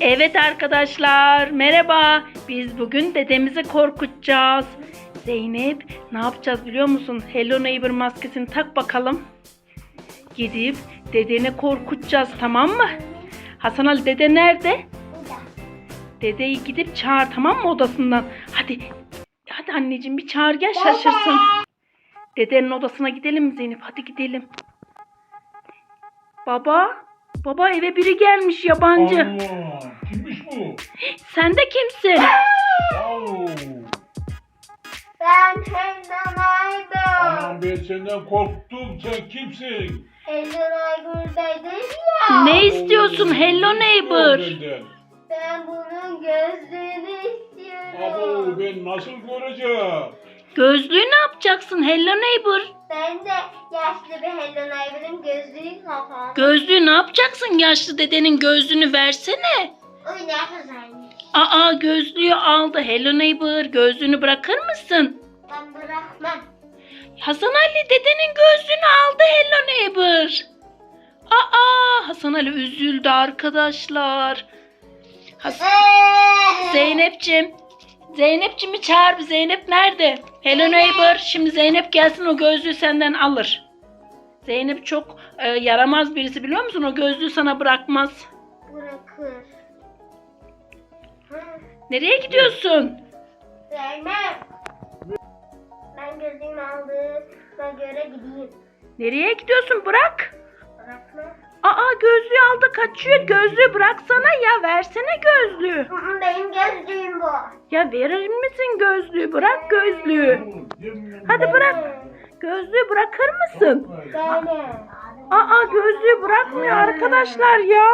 Evet arkadaşlar merhaba. Biz bugün dedemizi korkutacağız. Zeynep ne yapacağız biliyor musun? Hello Neighbor maskesini tak bakalım. Gidip dedeni korkutacağız tamam mı? Hasan Ali dede nerede? Dedeyi gidip çağır tamam mı odasından? Hadi. Hadi anneciğim bir çağır gel şaşırsın. Dedenin odasına gidelim mi Zeynep? Hadi gidelim. Baba. Baba eve biri gelmiş yabancı. Allah! Kimmiş bu? Sen de kimsin? Ben Hello Anam ben senden korktum. Sen kimsin? Hello dedim ya. Ne istiyorsun Hello Neighbor? Ben bunun gözlüğünü Abo istiyorum. ben nasıl göreceğim? Gözlüğü ne yapacaksın Hello Neighbor? Ben de yaşlı bir Hello Neighbor'ın gözlüğü kapalı. Gözlüğü ne yapacaksın yaşlı dedenin gözlüğünü versene. O ne güzelmiş. Aa gözlüğü aldı Hello Neighbor gözlüğünü bırakır mısın? Ben bırakmam. Hasan Ali dedenin gözlüğünü aldı Hello Neighbor. Aa Hasan Ali üzüldü arkadaşlar. Has Zeynep'cim. Zeynep'cimi çağır Zeynep nerede? Hello Neighbor şimdi Zeynep gelsin o gözlüğü senden alır. Zeynep çok e, yaramaz birisi biliyor musun? O gözlüğü sana bırakmaz. Bırakır. Hı, Nereye gidiyorsun? Vermem. Ben gözlüğümü aldığıma göre gideyim. Nereye gidiyorsun? Bırak. Aa gözlüğü aldı kaçıyor. Gözlüğü bıraksana ya. Versene gözlüğü. Benim gözlüğüm bu. Ya verir misin gözlüğü? Bırak gözlüğü. Hadi bırak. Gözlüğü bırakır mısın? Aa gözlüğü bırakmıyor arkadaşlar ya.